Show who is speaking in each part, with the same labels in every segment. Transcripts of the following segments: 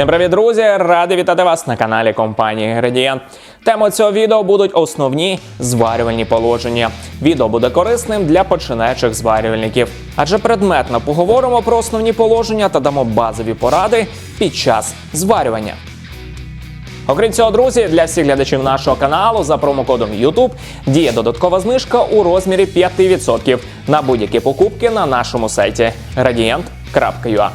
Speaker 1: Всім привіт, друзі! Радий вітати вас на каналі компанії Градієнт. Тема цього відео будуть основні зварювальні положення. Відео буде корисним для починаючих зварювальників, адже предметно поговоримо про основні положення та дамо базові поради під час зварювання. Окрім цього, друзі, для всіх глядачів нашого каналу за промокодом YouTube діє додаткова знижка у розмірі 5% на будь-які покупки на нашому сайті Gradient.ua.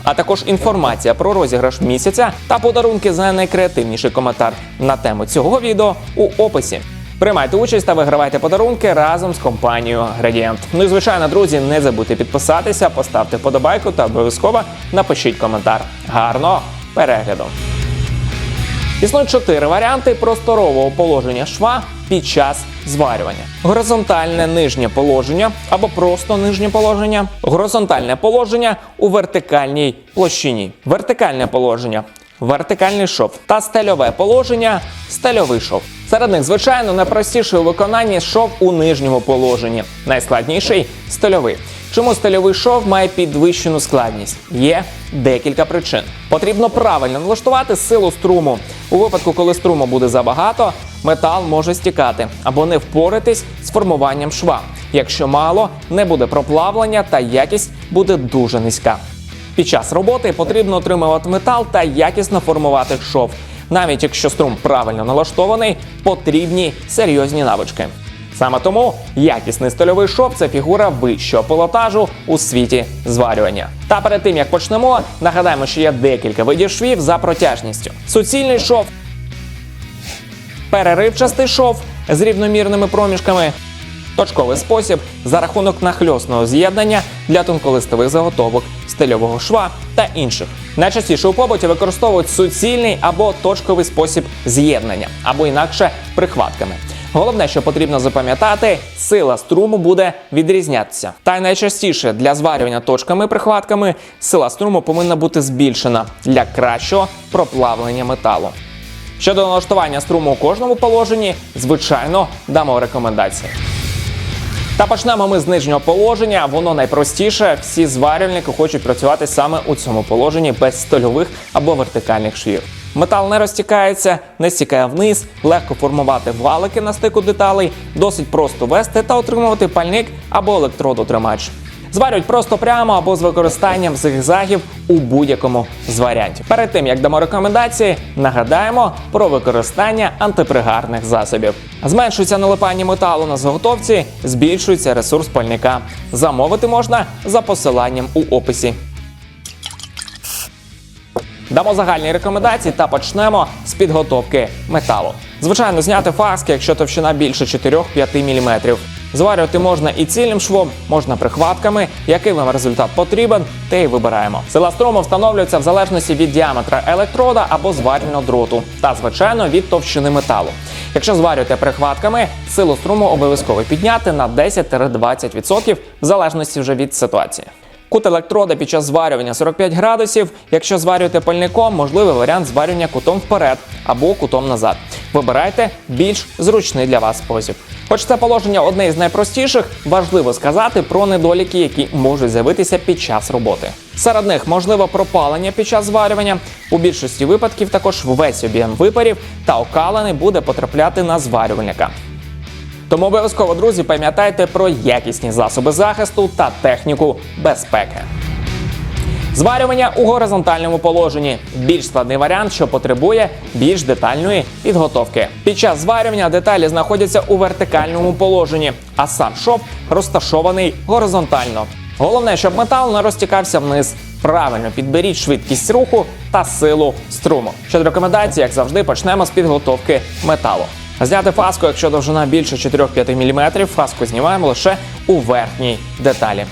Speaker 1: А також інформація про розіграш місяця та подарунки за найкреативніший коментар на тему цього відео у описі. Приймайте участь та вигравайте подарунки разом з компанією Градієнт. Ну і звичайно, друзі, не забудьте підписатися, поставте вподобайку та обов'язково напишіть коментар. Гарного перегляду! Існують чотири варіанти просторового положення шва під час зварювання: горизонтальне нижнє положення або просто нижнє положення, горизонтальне положення у вертикальній площині, вертикальне положення. Вертикальний шов та стельове положення стельовий шов. Серед них, звичайно, найпростіший у виконанні шов у нижньому положенні. Найскладніший стельовий. Чому стильовий шов має підвищену складність? Є декілька причин. Потрібно правильно налаштувати силу струму. У випадку, коли струму буде забагато, метал може стікати або не впоратись з формуванням шва. Якщо мало, не буде проплавлення та якість буде дуже низька. Під час роботи потрібно отримувати метал та якісно формувати шов. Навіть якщо струм правильно налаштований, потрібні серйозні навички. Саме тому якісний стильовий шов це фігура вищого пілотажу у світі зварювання. Та перед тим як почнемо, нагадаємо, що є декілька видів швів за протяжністю: суцільний шов, переривчастий шов з рівномірними проміжками. Точковий спосіб за рахунок нахльосного з'єднання для тонколистових заготовок, стильового шва та інших. Найчастіше у побуті використовують суцільний або точковий спосіб з'єднання, або інакше прихватками. Головне, що потрібно запам'ятати, сила струму буде відрізнятися. Та й найчастіше для зварювання точками-прихватками сила струму повинна бути збільшена для кращого проплавлення металу. Щодо налаштування струму у кожному положенні, звичайно, дамо рекомендації. Та почнемо ми з нижнього положення. Воно найпростіше. Всі зварювальники хочуть працювати саме у цьому положенні без стольових або вертикальних швів. Метал не розтікається, не стікає вниз, легко формувати валики на стику деталей, досить просто вести та отримувати пальник або електродотримач. Зварюють просто прямо або з використанням зигзагів у будь-якому з. Перед тим як дамо рекомендації, нагадаємо про використання антипригарних засобів. Зменшується налипання металу на заготовці, збільшується ресурс пальника. Замовити можна за посиланням у описі. Дамо загальні рекомендації та почнемо з підготовки металу. Звичайно, зняти фаски, якщо товщина більше 4-5 мм. Зварювати можна і цільним швом, можна прихватками. Який вам результат потрібен, те й вибираємо. Сила струму встановлюється в залежності від діаметра електрода або зварювального дроту, та звичайно від товщини металу. Якщо зварюєте прихватками, силу струму обов'язково підняти на 10-20% в залежності вже від ситуації. Кут електрода під час зварювання 45 градусів. Якщо зварюєте пальником, можливий варіант зварювання кутом вперед або кутом назад. Вибирайте більш зручний для вас спосіб. Хоч це положення одне із найпростіших, важливо сказати про недоліки, які можуть з'явитися під час роботи. Серед них можливо пропалення під час зварювання. У більшості випадків також весь об'єм випарів та окалини буде потрапляти на зварювальника. Тому обов'язково, друзі, пам'ятайте про якісні засоби захисту та техніку безпеки. Зварювання у горизонтальному положенні більш складний варіант, що потребує більш детальної підготовки. Під час зварювання деталі знаходяться у вертикальному положенні, а сам шов розташований горизонтально. Головне, щоб метал не розтікався вниз. Правильно підберіть швидкість руху та силу струму. Щодо рекомендацій, як завжди, почнемо з підготовки металу. Зняти фаску, якщо довжина більше 4-5 мм, фаску знімаємо лише у верхній деталі.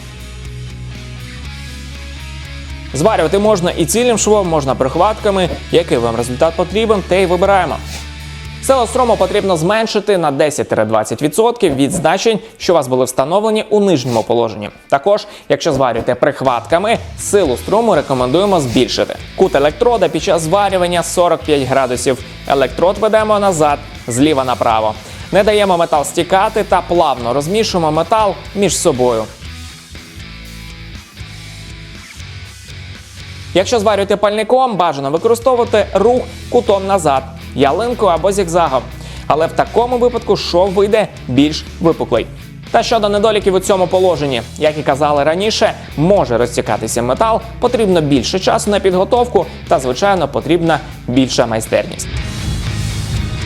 Speaker 1: Зварювати можна і цільним швом, можна прихватками. Який вам результат потрібен, те й вибираємо. Силу струму потрібно зменшити на 10-20% від значень, що у вас були встановлені у нижньому положенні. Також, якщо зварюєте прихватками, силу струму рекомендуємо збільшити. Кут електрода під час зварювання 45 градусів. Електрод ведемо назад, зліва направо. Не даємо метал стікати та плавно розмішуємо метал між собою. Якщо зварюєте пальником, бажано використовувати рух кутом назад, ялинкою або зігзагом. Але в такому випадку шов вийде більш випуклий. Та щодо недоліків у цьому положенні, як і казали раніше, може розтікатися метал, потрібно більше часу на підготовку та, звичайно, потрібна більша майстерність.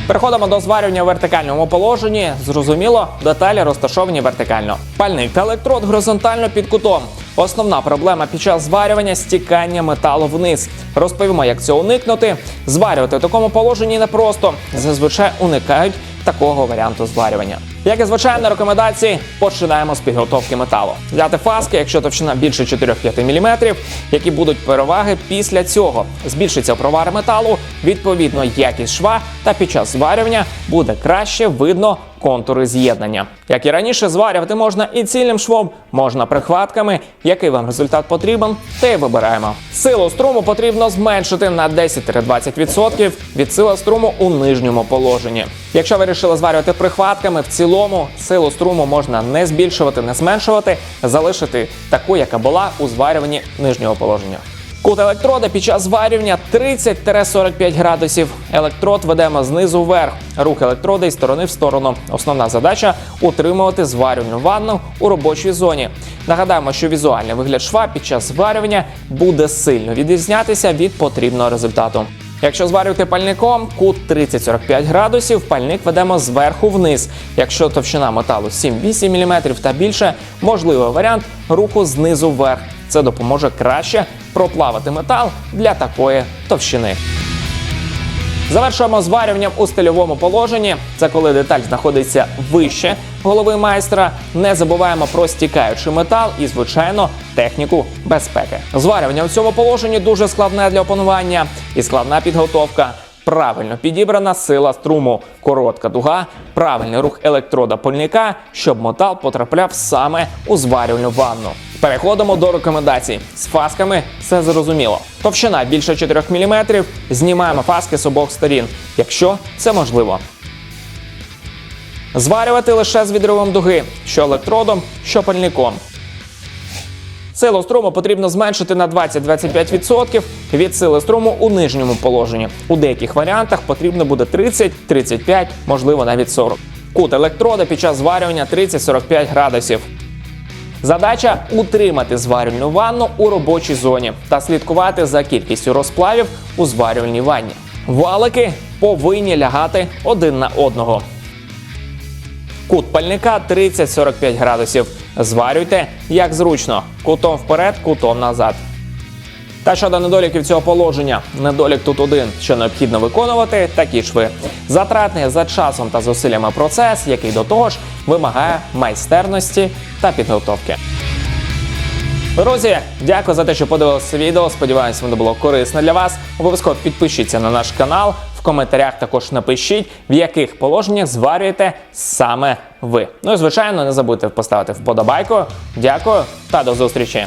Speaker 1: Переходимо до зварювання в вертикальному положенні. Зрозуміло, деталі розташовані вертикально. Пальник та електрод горизонтально під кутом. Основна проблема під час зварювання стікання металу вниз. Розповімо, як це уникнути. Зварювати в такому положенні непросто. Зазвичай уникають такого варіанту зварювання. Як і звичайно, рекомендації починаємо з підготовки металу. Взяти фаски, якщо товщина більше 4-5 мм, які будуть переваги після цього. Збільшиться провар металу, відповідно, якість шва, та під час зварювання буде краще видно контури з'єднання. Як і раніше, зварювати можна і цільним швом, можна прихватками. Який вам результат потрібен, те й вибираємо. Силу струму потрібно зменшити на 10-20% від сили струму у нижньому положенні. Якщо ви вирішили зварювати прихватками, в цілому силу струму можна не збільшувати, не зменшувати, залишити таку, яка була у зварюванні нижнього положення. Кут електрода під час зварювання 30-45 градусів. Електрод ведемо знизу вверх. Рух електрода із сторони в сторону. Основна задача утримувати зварювальну ванну у робочій зоні. Нагадаємо, що візуальний вигляд шва під час зварювання буде сильно відрізнятися від потрібного результату. Якщо зварювати пальником, кут 30-45 градусів, пальник ведемо зверху вниз. Якщо товщина металу 7-8 мм та більше, можливий варіант руку знизу вверх. Це допоможе краще проплавити метал для такої товщини. Завершуємо зварюванням у стильовому положенні. Це коли деталь знаходиться вище голови майстра. Не забуваємо про стікаючий метал і, звичайно, техніку безпеки. Зварювання у цьому положенні дуже складне для опанування і складна підготовка. Правильно підібрана сила струму, коротка дуга, правильний рух електрода польника, щоб метал потрапляв саме у зварювальну ванну. Переходимо до рекомендацій. З фасками все зрозуміло. Товщина більше 4 мм. Знімаємо фаски з обох сторін, якщо це можливо. Зварювати лише з відривом дуги, що електродом, що пальником. Силу струму потрібно зменшити на 20-25% від сили струму у нижньому положенні. У деяких варіантах потрібно буде 30, 35, можливо навіть 40. Кут електрода під час зварювання 30-45 градусів. Задача утримати зварювальну ванну у робочій зоні та слідкувати за кількістю розплавів у зварювальній ванні. Валики повинні лягати один на одного. Кут пальника 30-45 градусів. Зварюйте як зручно. Кутом вперед, кутом назад. Та щодо недоліків цього положення, недолік тут один, що необхідно виконувати такі шви. Затратний за часом та зусиллями процес, який до того ж вимагає майстерності та підготовки. Друзі, дякую за те, що подивилися відео. Сподіваюся, воно було корисне для вас. Обов'язково підпишіться на наш канал. Коментарях також напишіть, в яких положеннях зварюєте саме ви. Ну і звичайно, не забудьте поставити вподобайку. Дякую та до зустрічі!